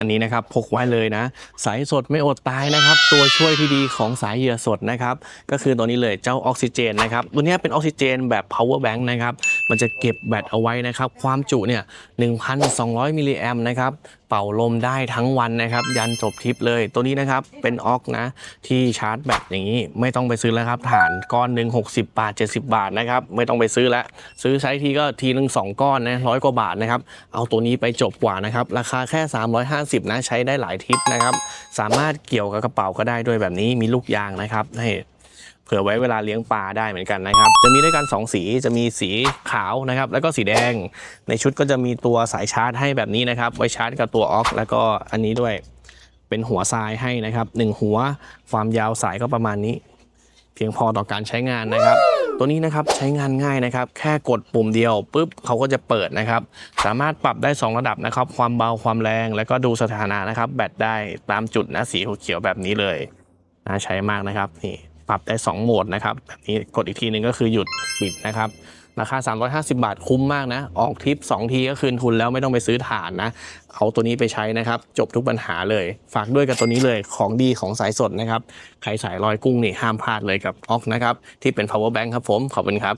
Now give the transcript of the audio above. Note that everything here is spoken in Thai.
อันนี้นะครับพกไว้เลยนะ สายสดไม่อดตายนะครับ ตัวช่วยที่ดีของสายเหยื่อสดนะครับ ก็คือตัวนี้เลยเจ้าออกซิเจนนะครับ ตัวนี้เป็นออกซิเจนแบบ power bank นะครับ มันจะเก็บแบตเอาไว้นะครับ ความจุเนี่ย 1,200 มิลลิแอมนะครับ เป่าลมได้ทั้งวันนะครับ ยันจบทริปเลย ตัวนี้นะครับ เป็นออกนะ ที่ชาร์จแบตอย่างนี้ ไม่ต้องไปซื้อแล้วครับ ฐานก้อนหนึ่ง60 บาท 70 บาทนะครับ ไม่ต้องไปซื้อแล้ว ซื้อใช้ทีก็ทีหนึ่งสองก้อนนะร้อยกว่าบาทนะครับ เอาตัวนี้ไปจบกว่านะครับ ราคาแค่ 350 นะ ใช้ได้หลายทริปนะครับ สามารถเกี่ยวกับกระเป๋าก็ได้ด้วยแบบนี้ มีลูกยางนะครับให้ เผื่อไว้เวลาเลี้ยงปลาได้เหมือนกันนะครับ จะมีด้วยกัน 2 สีจะมีสีขาวนะครับ แล้วก็สีแดง ในชุดก็จะมีตัวสายชาร์จให้แบบนี้นะครับ ไว้ชาร์จกับตัวออกแล้วก็อันนี้ด้วยเป็นหัวทรายให้นะครับหนึ่งหัวความยาวสายก็ประมาณนี้ เพียงพอต่อการใช้งานนะครับ ตัวนี้นะครับใช้งานง่ายนะครับ แค่กดปุ่มเดียวปุ๊บเขาก็จะเปิดนะครับ สามารถปรับได้ 2 ระดับนะครับ ความเบาความแรงแล้วก็ดูสถานะนะครับ แบตได้ตามจุดนะสีเขียวแบบนี้เลยน่าใช้มากนะครับนี่ ปรับได้ 2 โหมดนะครับแบบนี้กดอีกทีหนึ่งก็คือหยุดปิดนะครับราคา 350 บาทคุ้มมากนะ ออกทริป 2 ทีก็คืนทุนแล้วไม่ต้องไปซื้อฐานนะ เอาตัวนี้ไปใช้นะครับ จบทุกปัญหาเลย ฝากด้วยกับตัวนี้เลยของดีของสายสดนะครับ ใครสายลอยกุ้งนี่ห้ามพลาดเลยกับออกนะครับ ที่เป็น power bank ครับผม ขอบคุณครับ